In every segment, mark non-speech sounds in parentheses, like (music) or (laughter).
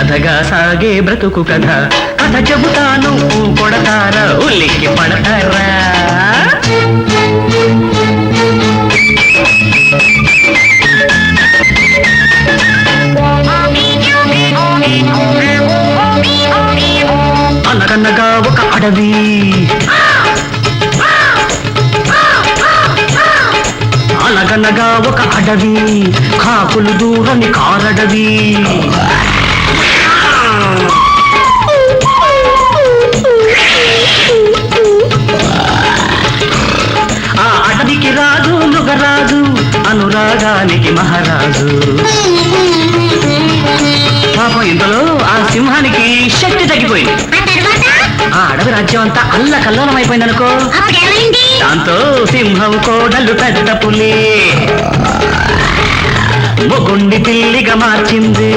కథగా సాగే బ్రతుకు కథ. కథ చెబుతాను కొడతారా ఉల్లికి పడతారా? అనగనగా ఒక అడవి. అనగనగా ఒక అడవి. కాకులు దూరని కారడవి. మహారాజు. పాపం ఇందులో ఆ సింహానికి శక్తి తగ్గిపోయింది. ఆ అడవి రాజ్యం అంతా అల్ల కల్లోలం అయిపోయింది అనుకో దాంతో సింహం కోడలు పెద్ద పులి. మొగుండి పిల్లిగా మార్చింది.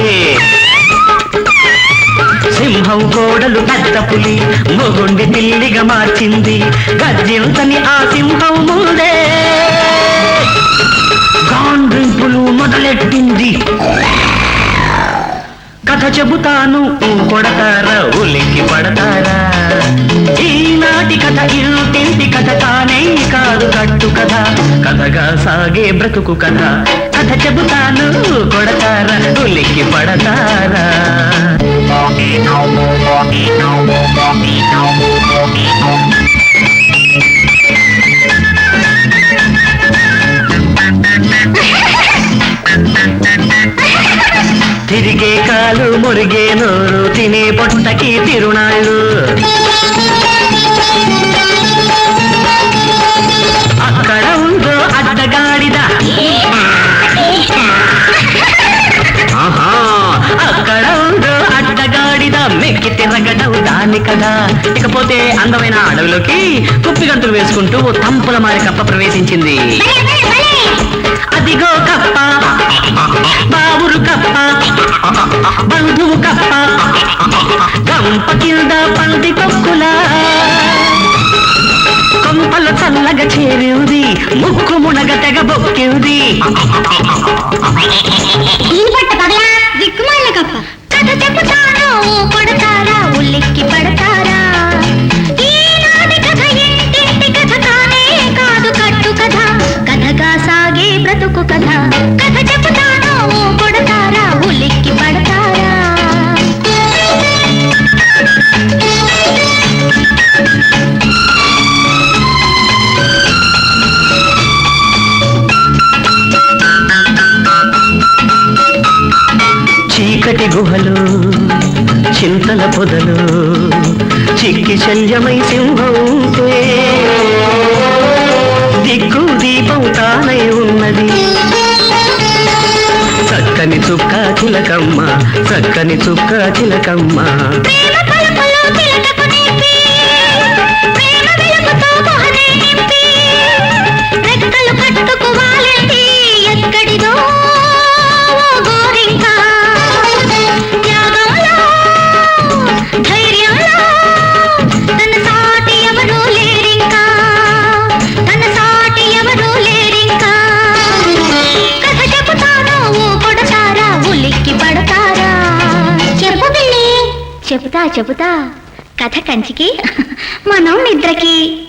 సింహం కోడలు పెద్ద పులి మొగుండి పిల్లిగా మార్చింది. గర్జించని ఆ సింహం ముందే మొదలెట్టింది. కథ చెబుతాను కొడతారా ఉలికి పడతారా? ఈనాటి కథ ఇంటింటి కథ తానే కాదు కట్టు కథ. కథగా సాగే బ్రతుకు కథ. కథ చెబుతాను కొడతారా ఉలికి పడతారా? తిరిగే మురిగే నోరు తినే పొట్టకి తిరునాళ్ళు. అక్కడ ఉందో అడ్డగాడిద. అక్కడ ఉందో అడ్డగాడిద. మెక్కి తిరగడం దాన్ని కదా. ఇకపోతే అందమైన అడవిలోకి కుప్పిగంతులు వేసుకుంటూ తంపుల మారి కప్ప ప్రవేశించింది. గంప కింద పంది కొక్కులా కొంపల చల్లగా చేరింది ముక్కు మునగ తెగ బొక్కింది. కథ చెప్పుతాను కొడతారా చీకటి గుహలు చింతల పొదలు చిక్కి శల్యమై సింహం దిక్కు దీపం తానై ఉన్నది. చక్కని చుక్క చిలకమ్మ చక్కని చుక్క చిలకమ్మ చెబుతా చెబుతా. కథ కంచికి (laughs) మనం నిద్రకి.